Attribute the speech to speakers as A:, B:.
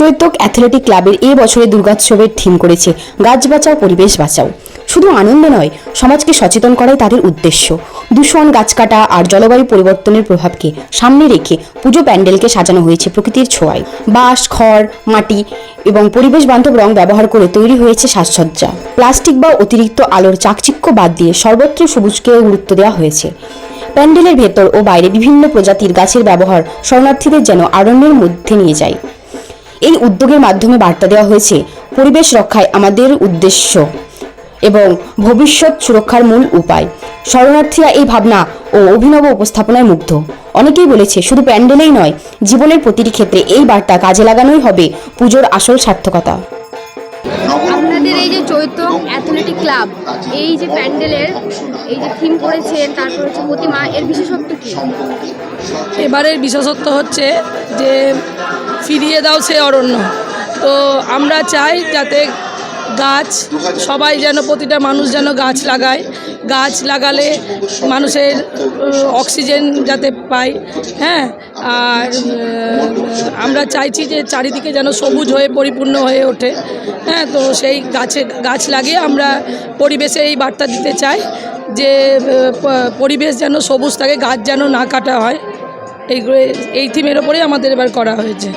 A: Chaitak athletic ক্লাবের এই বছরের দুর্গোৎসবের থিম করেছে গাছ বাঁচাও পরিবেশ বাঁচাও। শুধু আনন্দ নয়, সমাজকে সচেতন করাই তাদের উদ্দেশ্য। দূষণ, গাছ কাটা আর জলবায়ু পরিবর্তনের প্রভাবকে সামনে রেখে পুজো প্যান্ডেলকে সাজানো হয়েছে প্রকৃতির ছোঁয়ায়। বাঁশ, খড়, মাটি এবং পরিবেশ বান্ধব রং ব্যবহার করে তৈরি হয়েছে সাজসজ্জা। প্লাস্টিক বা অতিরিক্ত আলোর চাকচিক্য বাদ দিয়ে সর্বত্র সবুজকে গুরুত্ব দেওয়া হয়েছে। প্যান্ডেলের ভেতর ও বাইরে বিভিন্ন প্রজাতির গাছের ব্যবহার শরণার্থীদের যেন আরণ্যের মধ্যে নিয়ে যায়। এই উদ্যোগের মাধ্যমে বার্তা দেওয়া হয়েছে পরিবেশ রক্ষায় আমাদের উদ্দেশ্য এবং ভবিষ্যৎ সুরক্ষার মূল উপায়। শরণার্থীরা এই ভাবনা ও অভিনব উপস্থাপনায় মুগ্ধ। অনেকেই বলেছে শুধু প্যান্ডেলেই নয় জীবনের প্রতিটি ক্ষেত্রে এই বার্তা কাজে লাগানোই হবে পুজোর আসল সার্থকতা।
B: আপনাদের এই যে অ্যাথলেটিক ক্লাব এই যে প্যান্ডেলের এই যে থিম করেছেন তারপর হচ্ছে প্রতিমা এর বিশেষত্ব কি?
C: এবারের বিশেষত্ব হচ্ছে যে ফিরিয়ে দাও সে অরণ্য। তো আমরা চাই যাতে গাছ, সবাই যেন প্রতিটা মানুষ যেন গাছ লাগায়। গাছ লাগালে মানুষের অক্সিজেন যাতে পায় হ্যাঁ? আর আমরা চাইছি যে চারিদিকে যেন সবুজ হয়ে, পরিপূর্ণ হয়ে ওঠে হ্যাঁ? তো সেই গাছে, গাছ লাগিয়ে আমরা পরিবেশে এই বার্তা দিতে চাই যে পরিবেশ যেন সবুজ থাকে, গাছ যেন না কাটা হয়। এইগুলো, এই থিমের ওপরেই আমাদের এবার করা হয়েছে।